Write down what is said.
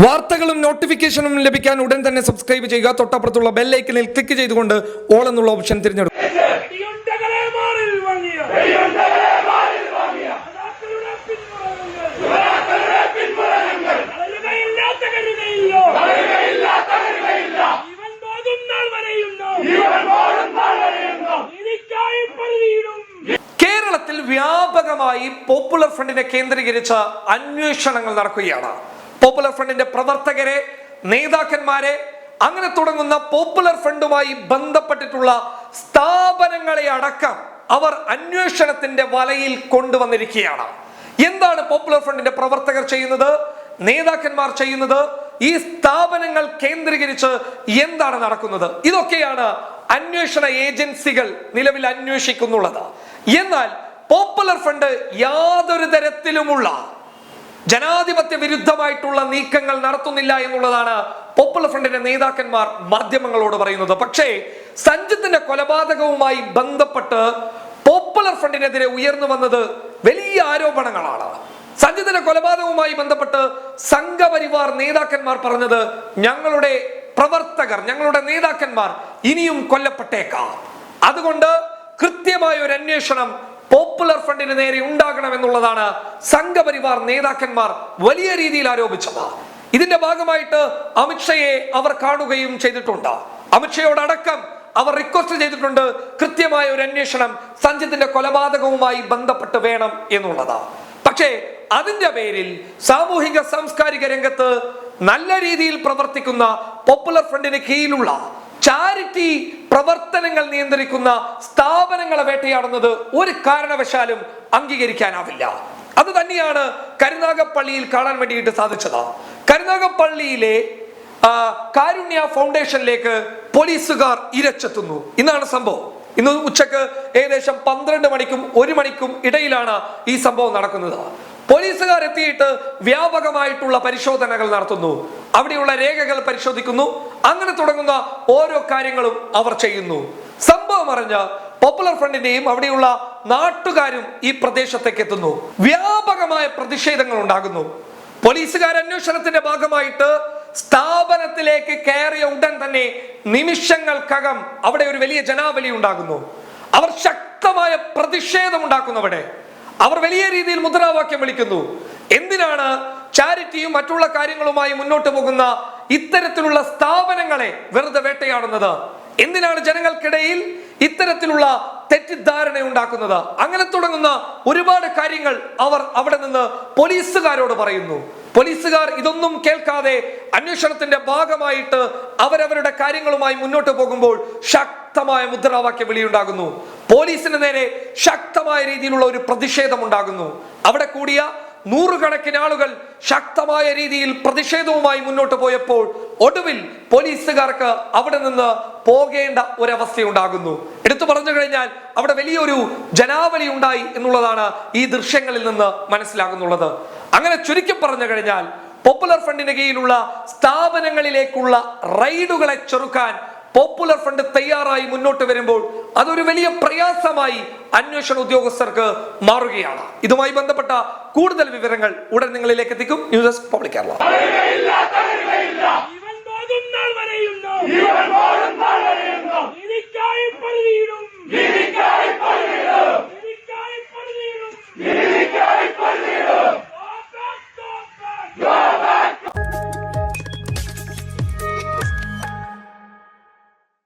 വാർത്തകളും നോട്ടിഫിക്കേഷനും ലഭിക്കാൻ ഉടൻ തന്നെ സബ്സ്ക്രൈബ് ചെയ്യുക. തൊട്ടപ്പുറത്തുള്ള ബെല്ലൈക്കനിൽ ക്ലിക്ക് ചെയ്തുകൊണ്ട് ഓൾ എന്നുള്ള ഓപ്ഷൻ തിരഞ്ഞെടുക്കും. കേരളത്തിൽ വ്യാപകമായി പോപ്പുലർ ഫ്രണ്ടിനെ കേന്ദ്രീകരിച്ച അന്വേഷണങ്ങൾ നടക്കുകയാണ്. പോപ്പുലർ ഫ്രണ്ടിന്റെ പ്രവർത്തകരെ നേതാക്കന്മാരെ അങ്ങനെ തുടങ്ങുന്ന പോപ്പുലർ ഫ്രണ്ടുമായി ബന്ധപ്പെട്ടിട്ടുള്ള സ്ഥാപനങ്ങളെ അടക്കം അവർ അന്വേഷണത്തിന്റെ വലയിൽ കൊണ്ടുവന്നിരിക്കുകയാണ്. എന്താണ് പോപ്പുലർ ഫ്രണ്ടിന്റെ പ്രവർത്തകർ ചെയ്യുന്നത്? നേതാക്കന്മാർ ചെയ്യുന്നത് ഈ സ്ഥാപനങ്ങൾ കേന്ദ്രീകരിച്ച് എന്താണ് നടക്കുന്നത്? ഇതൊക്കെയാണ് അന്വേഷണ ഏജൻസികൾ നിലവിൽ അന്വേഷിക്കുന്നുള്ളത്. എന്നാൽ പോപ്പുലർ ഫ്രണ്ട് യാതൊരു തരത്തിലുമുള്ള ജനാധിപത്യ വിരുദ്ധമായിട്ടുള്ള നീക്കങ്ങൾ നടത്തുന്നില്ല എന്നുള്ളതാണ് പോപ്പുലർ ഫ്രണ്ടിന്റെ നേതാക്കന്മാർ മാധ്യമങ്ങളോട് പറയുന്നത്. പക്ഷേ സഞ്ജിത്തിന്റെ കൊലപാതകവുമായി ബന്ധപ്പെട്ട് പോപ്പുലർ ഫ്രണ്ടിനെതിരെ ഉയർന്നു വന്നത് വലിയ ആരോപണങ്ങളാണ്. സഞ്ജിത്തിന്റെ കൊലപാതകവുമായി ബന്ധപ്പെട്ട് സംഘപരിവാർ നേതാക്കന്മാർ പറഞ്ഞത് ഞങ്ങളുടെ പ്രവർത്തകർ ഞങ്ങളുടെ നേതാക്കന്മാർ ഇനിയും കൊല്ലപ്പെട്ടേക്കാം. അതുകൊണ്ട് കൃത്യമായ ഒരു അന്വേഷണം പോപ്പുലർ ഫ്രണ്ടിന് നേരെ ഉണ്ടാകണമെന്നുള്ളതാണ് സംഘപരിവാർ നേതാക്കന്മാർ വലിയ രീതിയിൽ ആരോപിച്ചത്. ഇതിന്റെ ഭാഗമായിട്ട് അമിത്ഷയെ അവർ കാണുകയും ചെയ്തിട്ടുണ്ട്. അമിത്ഷയോടക്കം അവർ റിക്വസ്റ്റ് ചെയ്തിട്ടുണ്ട് കൃത്യമായ ഒരു അന്വേഷണം സഞ്ജിത്തിന്റെ കൊലപാതകവുമായി ബന്ധപ്പെട്ട് വേണം എന്നുള്ളത്. പക്ഷേ അതിന്റെ പേരിൽ സാമൂഹിക സാംസ്കാരിക രംഗത്ത് നല്ല രീതിയിൽ പ്രവർത്തിക്കുന്ന പോപ്പുലർ ഫ്രണ്ടിന് കീഴിലുള്ള ചാരിറ്റി പ്രവർത്തനങ്ങൾ നിയന്ത്രിക്കുന്ന സ്ഥാപനങ്ങളെ വേട്ടയാടുന്നത് ഒരു കാരണവശാലും അംഗീകരിക്കാനാവില്ല. അത് തന്നെയാണ് കരുനാഗപ്പള്ളിയിൽ കാണാൻ വേണ്ടിയിട്ട് സാധിച്ചത്. കരുനാഗപ്പള്ളിയിലെ കാരുണ്യ ഫൗണ്ടേഷനിലേക്ക് പോലീസുകാർ ഇരച്ചെത്തുന്നു. ഇന്നാണ് സംഭവം. ഇന്ന് ഉച്ചയ്ക്ക് ഏകദേശം പന്ത്രണ്ട് മണിക്കും ഒരു മണിക്കും ഇടയിലാണ് ഈ സംഭവം നടക്കുന്നത്. പോലീസുകാർ എത്തിയിട്ട് വ്യാപകമായിട്ടുള്ള പരിശോധനകൾ നടത്തുന്നു. അവിടെയുള്ള രേഖകൾ പരിശോധിക്കുന്നു. അങ്ങനെ തുടങ്ങുന്ന ഓരോ കാര്യങ്ങളും അവർ ചെയ്യുന്നു. സംഭവം അറിഞ്ഞ പോപ്പുലർ ഫ്രണ്ടിന്റെയും അവിടെയുള്ള നാട്ടുകാരും ഈ പ്രദേശത്തേക്ക് എത്തുന്നു. വ്യാപകമായ പ്രതിഷേധങ്ങൾ ഉണ്ടാകുന്നു. പോലീസുകാർ അന്വേഷണത്തിന്റെ ഭാഗമായിട്ട് സ്ഥാപനത്തിലേക്ക് കയറിയ ഉടൻ തന്നെ നിമിഷങ്ങൾക്കകം അവിടെ ഒരു വലിയ ജനാവലി ഉണ്ടാകുന്നു. അവർ ശക്തമായ പ്രതിഷേധം ഉണ്ടാക്കുന്നു അവിടെ. അവർ വലിയ രീതിയിൽ മുദ്രാവാക്യം വിളിക്കുന്നു. എന്തിനാണ് ചാരിറ്റിയും മറ്റുള്ള കാര്യങ്ങളുമായി മുന്നോട്ട് പോകുന്ന ഇത്തരത്തിലുള്ള സ്ഥാപനങ്ങളെ വെറുതെ വേട്ടയാടുന്നത്? എന്തിനാണ് ജനങ്ങൾക്കിടയിൽ ഇത്തരത്തിലുള്ള തെറ്റിദ്ധാരണ ഉണ്ടാക്കുന്നത്? അങ്ങനെ തുടങ്ങുന്ന ഒരുപാട് കാര്യങ്ങൾ അവർ അവിടെ നിന്ന് പോലീസുകാരോട് പറയുന്നു. പോലീസുകാർ ഇതൊന്നും കേൾക്കാതെ അന്വേഷണത്തിന്റെ ഭാഗമായിട്ട് അവരവരുടെ കാര്യങ്ങളുമായി മുന്നോട്ട് പോകുമ്പോൾ ശക്തമായ മുദ്രാവാക്യ വിളിയുണ്ടാകുന്നു. പോലീസിന് നേരെ ശക്തമായ രീതിയിലുള്ള ഒരു പ്രതിഷേധം ഉണ്ടാകുന്നു അവിടെ കൂടിയ നൂറുകണക്കിന് ആളുകൾ ശക്തമായ രീതിയിൽ പ്രതിഷേധവുമായി മുന്നോട്ട് പോയപ്പോൾ ഒടുവിൽ പോലീസുകാർക്ക് അവിടെ നിന്ന് പോകേണ്ട ഒരവസ്ഥയുണ്ടാകുന്നു. എടുത്തു പറഞ്ഞു കഴിഞ്ഞാൽ അവിടെ വലിയൊരു ജനാവലി ഉണ്ടായി എന്നുള്ളതാണ് ഈ ദൃശ്യങ്ങളിൽ നിന്ന് മനസ്സിലാകുന്നുള്ളത്. അങ്ങനെ ചുരുക്കി പറഞ്ഞു കഴിഞ്ഞാൽ പോപ്പുലർ ഫ്രണ്ടിന് കീഴിലുള്ള സ്ഥാപനങ്ങളിലേക്കുള്ള റൈഡുകളെ ചെറുക്കാൻ പോപ്പുലർ ഫ്രണ്ട് തയ്യാറായി മുന്നോട്ട് വരുമ്പോൾ അതൊരു വലിയ പ്രയാസമായി അന്വേഷണ ഉദ്യോഗസ്ഥർക്ക് മാറുകയാണ് ഇതുമായി ബന്ധപ്പെട്ട കൂടുതൽ വിവരങ്ങൾ ഉടൻ നിങ്ങളിലേക്ക് എത്തിക്കും ന്യൂസ് ഡെസ്ക് പബ്ലിക് കേരള ഇവൻ പോകും നാൾ വരെയുണ്ടോ? നീതിക്കായി പൊരുതിയിടും.